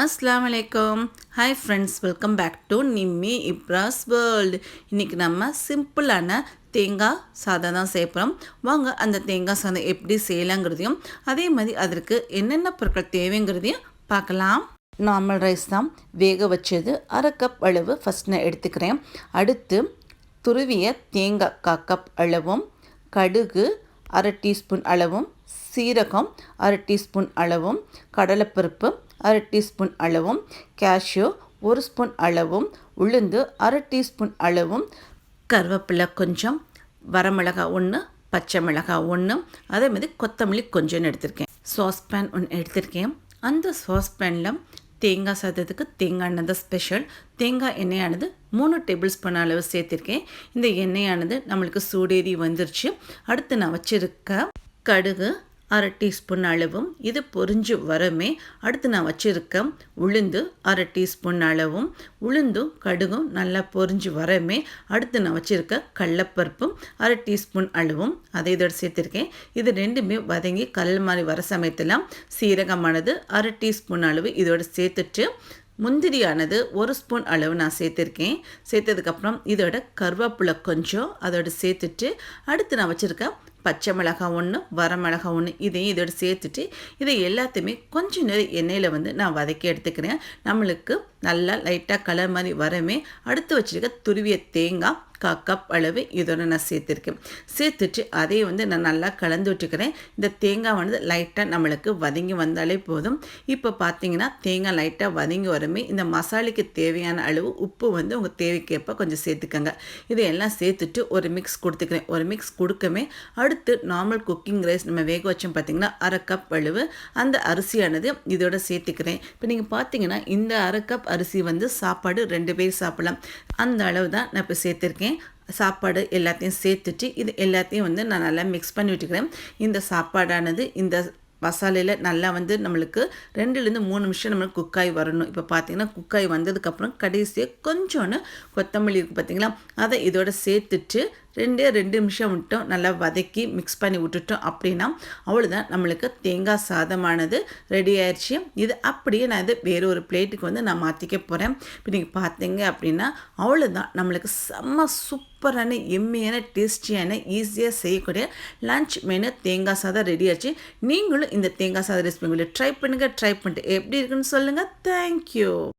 அஸ்லாம் வலைக்கம் hi friends welcome back to Nimmi Ibras world இன்றைக்கி நம்ம சிம்பிளான தேங்காய் சாதம் தான் சேர்ப்போம் வாங்க அந்த தேங்காய் சாதம் எப்படி செய்யலாங்கிறதையும் அதே மாதிரி அதற்கு என்னென்ன பொருட்கள் தேவைங்கிறதையும் பார்க்கலாம். நார்மல் ரைஸ் தான். வேக வச்சது அரை கப் அளவு ஃபஸ்ட் நான் எடுத்துக்கிறேன். அடுத்து துருவிய தேங்காய் கா கப் அளவும் கடுகு அரை டீஸ்பூன் அளவும் சீரகம் அரை டீஸ்பூன் அளவும் கடலைப்பருப்பு அரை டீஸ்பூன் அளவும் கேஷ்யூ ஒரு ஸ்பூன் அளவும் உளுந்து அரை டீஸ்பூன் அளவும் கருவேப்பிலை கொஞ்சம் வரமிளகா ஒன்று பச்சை மிளகாய் ஒன்று அதே மாதிரி கொத்தமல்லி கொஞ்சம் எடுத்திருக்கேன். சாஸ்பேன் ஒன்று எடுத்திருக்கேன். அந்த சாஸ்பேனில் தேங்காய் சாதத்துக்கு தேங்காய் எண்ணெய் தான் ஸ்பெஷல் தேங்காய் எண்ணெயானது மூணு டேபிள் ஸ்பூன் அளவு சேர்த்திருக்கேன். இந்த எண்ணெயானது நம்மளுக்கு சூடேறி வந்துருச்சு. அடுத்து நான் வச்சுருக்க கடுகு அரை டீஸ்பூன் அளவும் இது பொரிஞ்சு வரமே அடுத்து நான் வச்சுருக்க உளுந்து அரை டீஸ்பூன் அளவும் உளுந்தும் கடுகும் நல்லா பொரிஞ்சு வரமே அடுத்து நான் வச்சுருக்க கடலப்பருப்பும் அரை டீஸ்பூன் அளவும் அதை இதோட சேர்த்துருக்கேன். இது ரெண்டுமே வதங்கி கல் மாதிரி வர சமயத்தில் சீரகமானது அரை டீஸ்பூன் அளவு இதோட சேர்த்துட்டு முந்திரியானது ஒரு ஸ்பூன் அளவு நான் சேர்த்துருக்கேன். சேர்த்ததுக்கப்புறம் இதோட கருவேப்பிலை கொஞ்சம் அதோட சேர்த்துட்டு அடுத்து நான் வச்சுருக்கேன் பச்சை மிளகாய் ஒன்று வரமிளகா ஒன்று இதையும் இதோடு சேர்த்துட்டு இதை எல்லாத்தையுமே கொஞ்சம் நேரம் எண்ணெயில் வந்து நான் வதக்கி எடுத்துக்கிறேன். நம்மளுக்கு நல்லா லைட்டாக கலர் மாதிரி வரமே அடுத்து வச்சுருக்க துருவிய தேங்காய் கா கப் அளவு இதோட நான் சேர்த்துருக்கேன். சேர்த்துட்டு அதையும் வந்து நான் நல்லா கலந்து விட்டுக்கிறேன். இந்த தேங்காய் வந்து லைட்டாக நம்மளுக்கு வதங்கி வந்தாலே போதும். இப்போ பார்த்தீங்கன்னா தேங்காய் லைட்டாக வதங்கி வரமே இந்த மசாலைக்கு தேவையான அளவு உப்பு வந்து உங்கள் தேவைக்கேற்ப கொஞ்சம் சேர்த்துக்கோங்க. இதையெல்லாம் சேர்த்துட்டு ஒரு மிக்ஸ் கொடுத்துக்கிறேன். ஒரு மிக்ஸ் கொடுக்கமே அடுத்து அடுத்து நார்மல் குக்கிங் ரைஸ் நம்ம வேக வச்சோம் பார்த்திங்கன்னா அரை கப் அளவு அந்த அரிசியானது இதோட சேர்த்துக்கிறேன். இப்போ நீங்கள் பார்த்தீங்கன்னா இந்த அரை கப் அரிசி வந்து சாப்பாடு ரெண்டு பேர் சாப்பிடலாம். அந்த அளவு தான் நான் இப்போ சேர்த்துருக்கேன். சாப்பாடு எல்லாத்தையும் சேர்த்துட்டு இது எல்லாத்தையும் வந்து நான் நல்லா மிக்ஸ் பண்ணி விட்டுக்கிறேன். இந்த சாப்பாடானது இந்த மசாலையில் நல்லா வந்து நம்மளுக்கு ரெண்டுலேருந்து மூணு நிமிஷம் நம்மளுக்கு குக்காய் வரணும். இப்போ பார்த்தீங்கன்னா குக்காய் வந்ததுக்கப்புறம் கடைசியாக கொஞ்சோன்னு கொத்தமல்லி இருக்குது பார்த்தீங்களா? அதை இதோட சேர்த்துட்டு ரெண்டே ரெண்டு நிமிஷம் விட்டோம் நல்லா வதக்கி மிக்ஸ் பண்ணி விட்டுட்டோம் அப்படின்னா அவ்வளோதான் நம்மளுக்கு தேங்காய் சாதமானது ரெடி ஆயிடுச்சு இது அப்படியே நான் இது வேறு ஒரு பிளேட்டுக்கு வந்து நான் மாற்றிக்க போகிறேன் இப்போ நீங்கள் பார்த்தீங்க அப்படின்னா அவ்வளோதான் நம்மளுக்கு செம்ம சூப்பரான எம்மையான டேஸ்டியான ஈஸியாக செய்யக்கூடிய லன்ச் மெனு தேங்காய் சாதம் ரெடி ஆச்சு. நீங்களும் இந்த தேங்காய் சாதம் ரெசிபி ட்ரை பண்ணுங்கள் ட்ரை பண்ணிட்டு எப்படி இருக்குன்னு சொல்லுங்கள் தேங்க்யூ